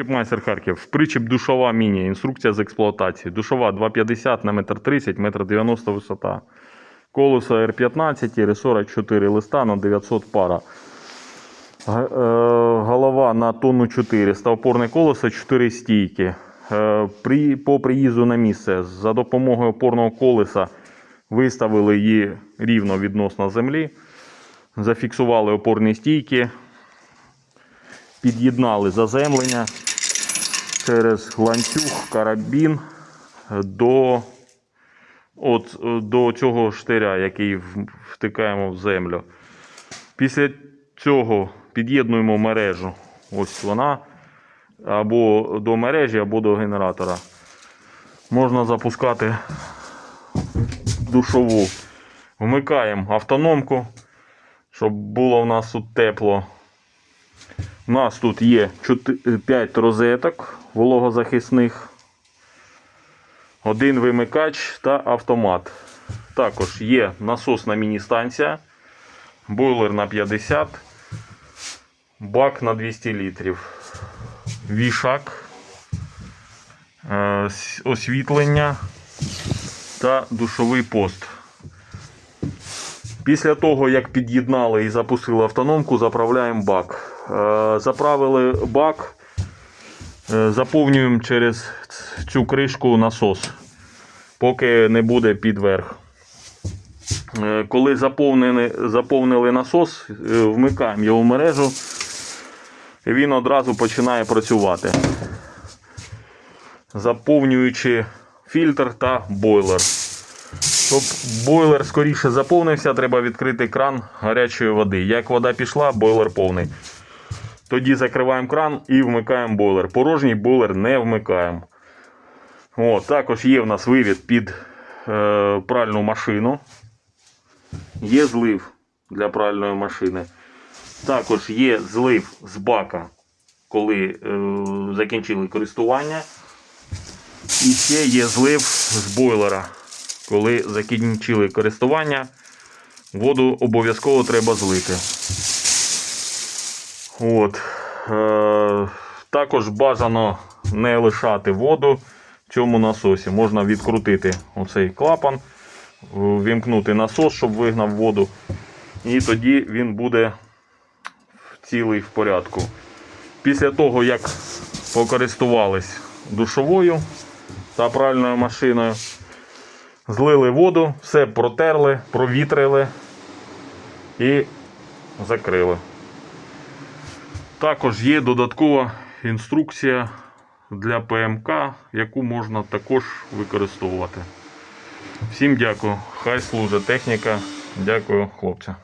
Чіпмайстер Харків. Причіп душова міні. Інструкція з експлуатації. Душова 2,50 на 1,30 м, 1,90 м висота. Колесо R15, R44 листа на 900 пара. Е, Голова на тонну 400. Опорне колесо 4 стійки. Е, При, по приїзду на місце за допомогою опорного колеса виставили її рівно відносно землі. Зафіксували опорні стійки, під'єднали заземлення через ланцюг, карабін до, от, до цього штиря, який втикаємо в землю. Після цього під'єднуємо мережу. Ось вона. Або до мережі, або до генератора. Можна запускати душову. Вмикаємо автономку, щоб було в нас тут тепло. У нас тут є 5 розеток вологозахисних, один вимикач та автомат. Також є насосна міні-станція, бойлер на 50, бак на 200 літрів, вішак, е, освітлення та душовий пост. Після того, як під'єднали і запустили автономку, заправляємо бак. Е, Заправили бак, е, заповнюємо через цю кришку насос, поки не буде під верх. Е, Коли заповнили, заповнили насос, вмикаємо його в мережу, і він одразу починає працювати, заповнюючи фільтр та бойлер. Щоб бойлер скоріше заповнився, треба відкрити кран гарячої води. Як вода пішла, бойлер повний. Тоді закриваємо кран і вмикаємо бойлер. Порожній бойлер не вмикаємо. О, також є в нас вивід під е, пральну машину. Є злив для пральної машини. Також є злив з бака, коли е, закінчили користування. І ще є злив з бойлера. Коли закінчили користування, воду обов'язково треба злити. От. Е, також бажано не лишати воду в цьому насосі. Можна відкрутити оцей клапан, вімкнути насос, щоб вигнав воду. І тоді він буде цілий в порядку. Після того, як покористувались душовою та пральною машиною, Злили воду, все протерли, провітрили і закрили. Також є додаткова інструкція для ПМК, яку можна також використовувати. Всім дякую. Хай служить техніка. Дякую, хлопці.